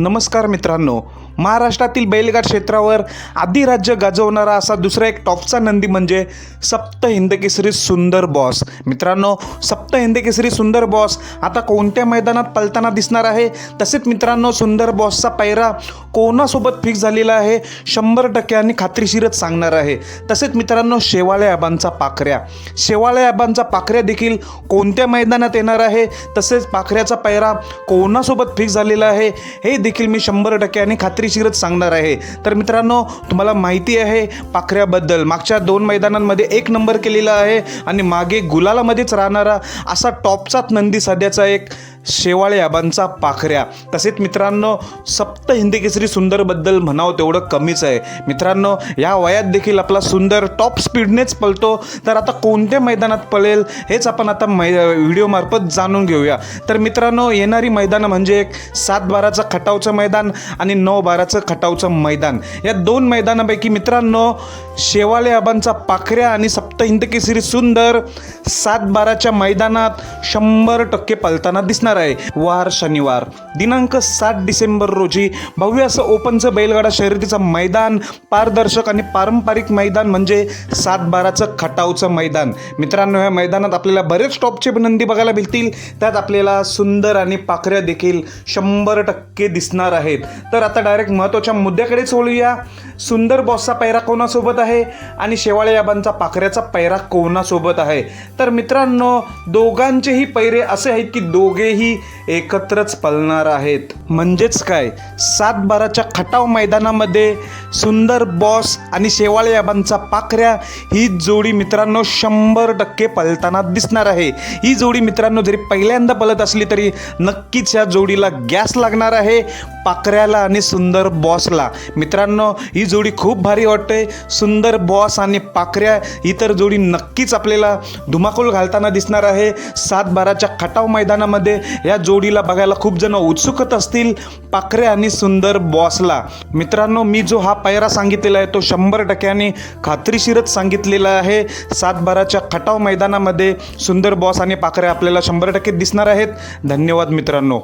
नमस्कार मित्रांनो. महाराष्ट्रातील बैलगाड क्षेत्रावर आदिराज्य गाजवणारा असा दुसरा एक टॉपचा नंदी म्हणजे सप्त हिंदकेसरी सुंदर बॉस मित्रांनो सप्त हिंदकेसरी सुंदर बॉस आता कोणत्या मैदानात पलताना दिसणार आहे? तसेच मित्रांनो सुंदर बॉसचा पैरा कोणासोबत फिक्स झालेला आहे? शंभर टक्के आणि खात्रीशीरच सांगणार आहे. तसेच मित्रांनो शेवाळे आबांचा पाखऱ्या. शेवाळे आबांचा पाखऱ्या देखील कोणत्या मैदानात येणार आहे? तसेच पाखऱ्याचा पैरा कोणासोबत फिक्स झालेला आहे? हे देखील मी शंभर टक्के आणि खात्रीशीरच सांगणार आहे. तर मित्रांनो तुम्हाला माहिती आहे पाखऱ्याबद्दल. मागच्या दोन मैदानांमध्ये एक नंबर केलेला आहे आणि मागे गुलालामध्येच राहणारा असा टॉपचाच नंदी सध्याचा एक शेवाळे आबांचा पाखऱ्या. तसेच मित्रांनो सप्त हिंदी केसरी सुंदरबद्दल म्हणावं तेवढं कमीच आहे. मित्रांनो या वयात देखील आपला सुंदर टॉप स्पीडनेच पळतो. तर आता कोणत्या मैदानात पळेल हेच आपण आता मै व्हिडिओमार्फत जाणून घेऊया. तर मित्रांनो येणारी मैदानं म्हणजे एक सात बाराचं खटावचं मैदान आणि नऊ बाराचं खटावचं मैदान. या दोन मैदानापैकी मित्रांनो शेवाळे आबांचा पाखऱ्या आणि सप्त हिंदकेसरी सुंदर सात बाराच्या मैदानात शंभर टक्के पलताना दिसणार. आहे. वार शनिवार. दिनांक सात डिसेंबर रोजी भव्य असं ओपनचं बैलगाडा शर्यतीचं मैदान पारदर्शक आणि पारंपरिक मैदान म्हणजे सात बाराचं खटावचं मैदान. मित्रांनो या मैदानात आपल्याला बरेच टॉपचे नंदी बघायला मिळतील. त्यात आपल्याला सुंदर आणि पाखऱ्या देखील शंभर टक्के दिसणार आहेत. तर आता डायरेक्ट महत्त्वाच्या मुद्द्याकडेच वळूया. सुंदर बॉसचा पैरा कोणासोबत आहे? आणि शेवाळे याबांचा पाखऱ्याचा पैरा कोणासोबत आहे? तर मित्रांनो दोघांचेही पैरे असे आहेत की दोघेही एकत्रच पळणार आहेत. म्हणजेच काय? सात बाराच्या खटाव मैदानामध्ये सुंदर बॉस आणि शेवाळे याबांचा पाखऱ्या ही जोडी मित्रांनो शंभर टक्के पळताना दिसणार आहे. ही जोडी मित्रांनो जरी पहिल्यांदा पळत असली तरी नक्कीच या जोडीला गॅस लागणार आहे पाखऱ्याला आणि सुंदर बॉसला. मित्रांनो ही जोडी खूप भारी वाटते सुंदर बॉस आणि पाखऱ्या ही तर जोडी नक्कीच आपल्याला धुमाकूळ घालताना दिसणार आहे. सात बाराच्या खटाव मैदानामध्ये या जोडीला बघायला खूप जण उत्सुकत असतील पाखऱ्या आणि सुंदर बॉसला. मित्रांनो मी जो हा पायरा सांगितलेला आहे तो शंभर टक्क्याने खात्रीशीरच सांगितलेला आहे. सातबाराच्या खटाव मैदानामध्ये सुंदर बॉस आणि पाखऱ्या आपल्याला शंभर टक्के दिसणार आहेत. धन्यवाद मित्रांनो.